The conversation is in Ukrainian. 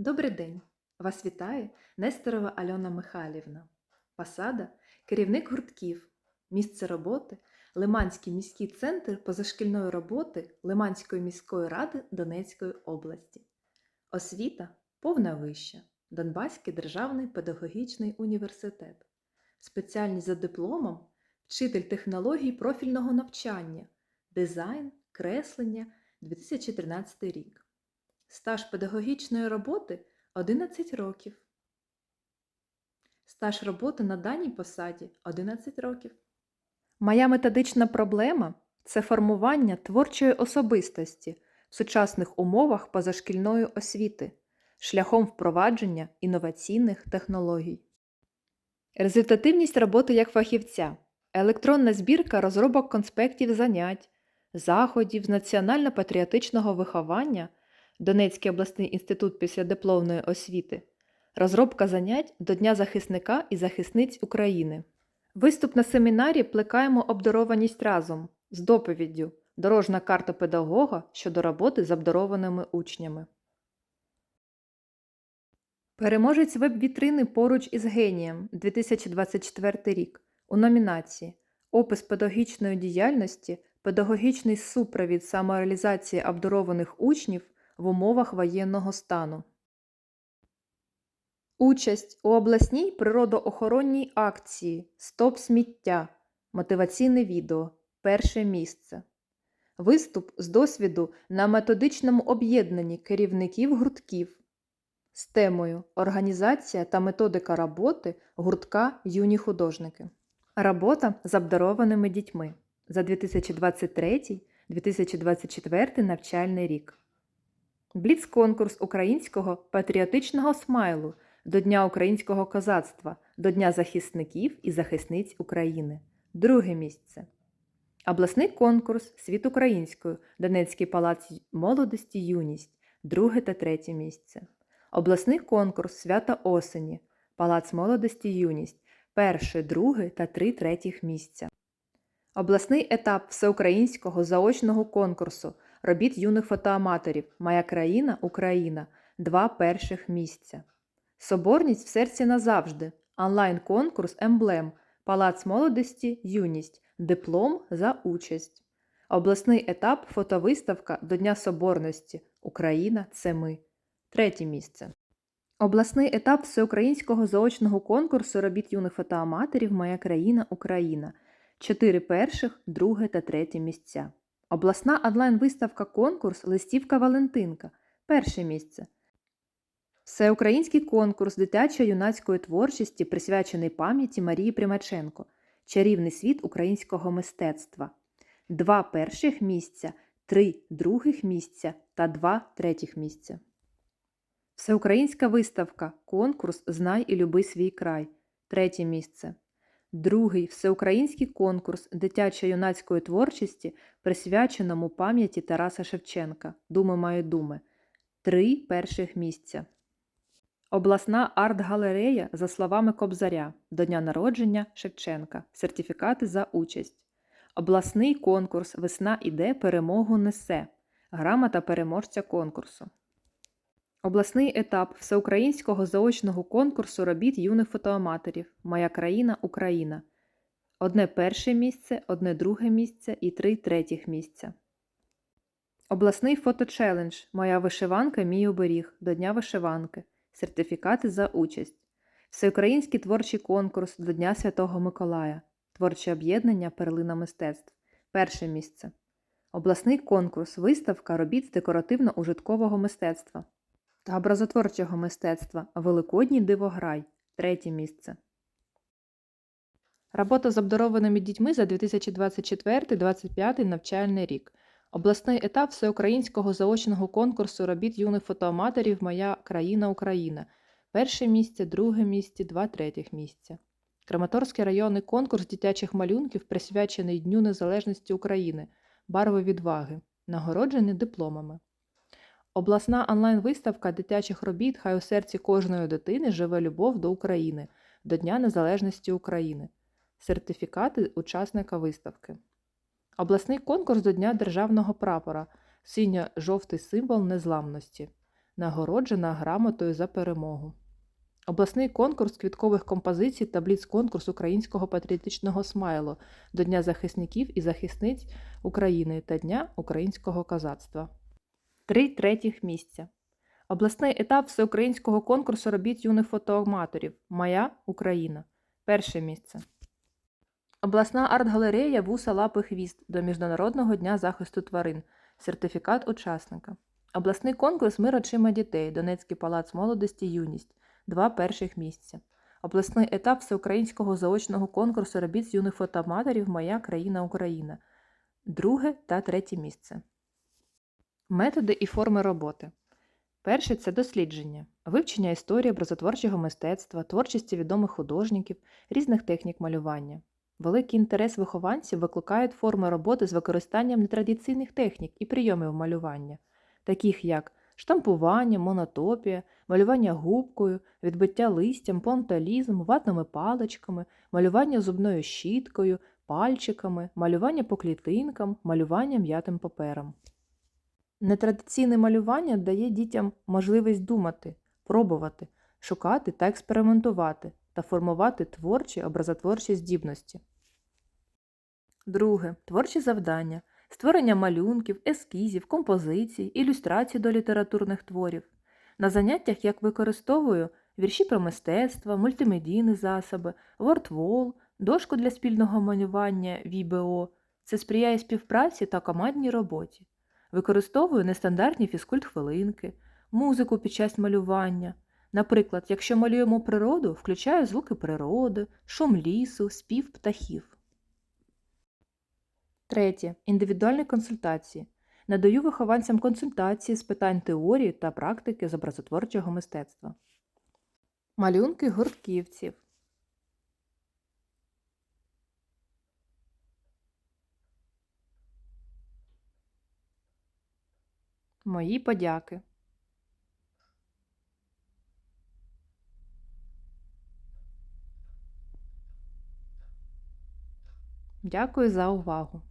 Добрий день! Вас вітає Нестерова Альона Михайлівна. Посада керівник гуртків. Місце роботи Лиманський міський центр позашкільної роботи Лиманської міської ради Донецької області. Освіта повна вища. Донбаський державний педагогічний університет. Спеціальність за дипломом вчитель технологій профільного навчання, дизайн, креслення 2013 рік. Стаж педагогічної роботи 11 років. Стаж роботи на даній посаді 11 років. Моя методична проблема це формування творчої особистості в сучасних умовах позашкільної освіти шляхом впровадження інноваційних технологій. Результативність роботи як фахівця. Електронна збірка розробок конспектів занять, заходів з національно-патріотичного виховання Донецький обласний інститут післядипломної освіти, розробка занять до Дня захисника і захисниць України. Виступ на семінарі плекаємо обдарованість разом з доповіддю. Дорожна карта педагога щодо роботи з обдарованими учнями. Переможець веб-вітрини поруч із генієм. 2024 рік. У номінації Опис педагогічної діяльності, педагогічний супровід самореалізації обдарованих учнів в умовах воєнного стану. Участь у обласній природоохоронній акції Стоп сміття. Мотиваційне відео. Перше місце. Виступ з досвіду на методичному об'єднанні керівників гуртків з темою Організація та методика роботи гуртка Юні художники. Робота з обдарованими дітьми за 2023-2024 навчальний рік. Бліц-конкурс українського патріотичного смайлу до Дня українського козацтва, до Дня захисників і захисниць України. Друге місце. Обласний конкурс Світ українською Донецький палац молодості Юність. Друге та третє місце. Обласний конкурс Свята осені. Палац молодості Юність. Перше, друге та три третіх місця. Обласний етап всеукраїнського заочного конкурсу робіт юних фотоаматорів Моя країна Україна. Два перших місця. Соборність в серці назавжди. Онлайн-конкурс Емблем. Палац молодості Юність. Диплом за участь. Обласний етап фотовиставка до Дня Соборності. Україна це ми. Третє місце. Обласний етап всеукраїнського заочного конкурсу робіт юних фотоаматорів Моя країна Україна. Чотири перших, друге та третє місця. Обласна онлайн-виставка конкурс Листівка Валентинка. Перше місце. Всеукраїнський конкурс дитячо-юнацької творчості, присвячений пам'яті Марії Примаченко. Чарівний світ українського мистецтва. Два перших місця, три других місця та два третіх місця. Всеукраїнська виставка Конкурс Знай і люби свій край. Третє місце. Другий всеукраїнський конкурс дитячо-юнацької творчості, присвяченому пам'яті Тараса Шевченка Думи маю думи. Три перших місця. Обласна арт-галерея за словами Кобзаря до дня народження Шевченка. Сертифікати за участь. Обласний конкурс Весна іде перемогу несе. Грамота переможця конкурсу. Обласний етап всеукраїнського заочного конкурсу робіт юних фотоаматорів Моя країна Україна. Одне перше місце, одне друге місце і три третіх місця. Обласний фоточелендж Моя вишиванка мій оберіг до Дня вишиванки. Сертифікати за участь. Всеукраїнський творчий конкурс до Дня Святого Миколая. Творче об'єднання Перлина мистецтв. Перше місце. Обласний конкурс Виставка робіт з декоративно-ужиткового мистецтва та образотворчого мистецтва Великодній дивограй. Третє місце. Робота з обдарованими дітьми за 2024-2025 навчальний рік. Обласний етап всеукраїнського заочного конкурсу робіт юних фотоаматорів Моя країна Україна. Перше місце, друге місце, два третіх місця. Краматорський районний конкурс дитячих малюнків присвячений Дню Незалежності України. Барви відваги. Нагороджений дипломами. Обласна онлайн-виставка дитячих робіт Хай у серці кожної дитини живе любов до України до Дня Незалежності України. Сертифікати учасника виставки. Обласний конкурс до Дня Державного прапора. Синьо-жовтий символ незламності. нагороджена грамотою за перемогу. Обласний конкурс квіткових композицій та бліц-конкурс українського патріотичного смайлу до Дня захисників і захисниць України та Дня українського козацтва. Три третіх місця. Обласний етап всеукраїнського конкурсу робіт юних фотоаматорів Моя Україна. Перше місце. Обласна арт-галерея Вуса Лапи Хвіст до Міжнародного дня захисту тварин. Сертифікат учасника. Обласний конкурс Мир очима дітей. Донецький палац молодості Юність. Два перших місця. Обласний етап всеукраїнського заочного конкурсу робіт з юних фотоаматорів Моя країна Україна. Друге та третє місце. Методи і форми роботи. Перше це дослідження, вивчення історії образотворчого мистецтва, творчості відомих художників, різних технік малювання. Великий інтерес вихованців викликають форми роботи з використанням нетрадиційних технік і прийомів малювання, таких як штампування, монотопія, малювання губкою, відбиття листям, понталізм, ватними паличками, малювання зубною щіткою, пальчиками, малювання по клітинкам, малювання м'ятим папером. Нетрадиційне малювання дає дітям можливість думати, пробувати, шукати та експериментувати та формувати творчі образотворчі здібності. Друге. Творчі завдання. Створення малюнків, ескізів, композицій, ілюстрацій до літературних творів. На заняттях як використовую вірші про мистецтво, мультимедійні засоби, вортвол, дошку для спільного малювання VBO. Це сприяє співпраці та командній роботі. Використовую нестандартні фізкульт-хвилинки, музику під час малювання. Наприклад, якщо малюємо природу, включаю звуки природи, шум лісу, спів птахів. Третє. Індивідуальні консультації. Надаю вихованцям консультації з питань теорії та практики з образотворчого мистецтва. Малюнки гуртківців. Мої подяки. Дякую за увагу!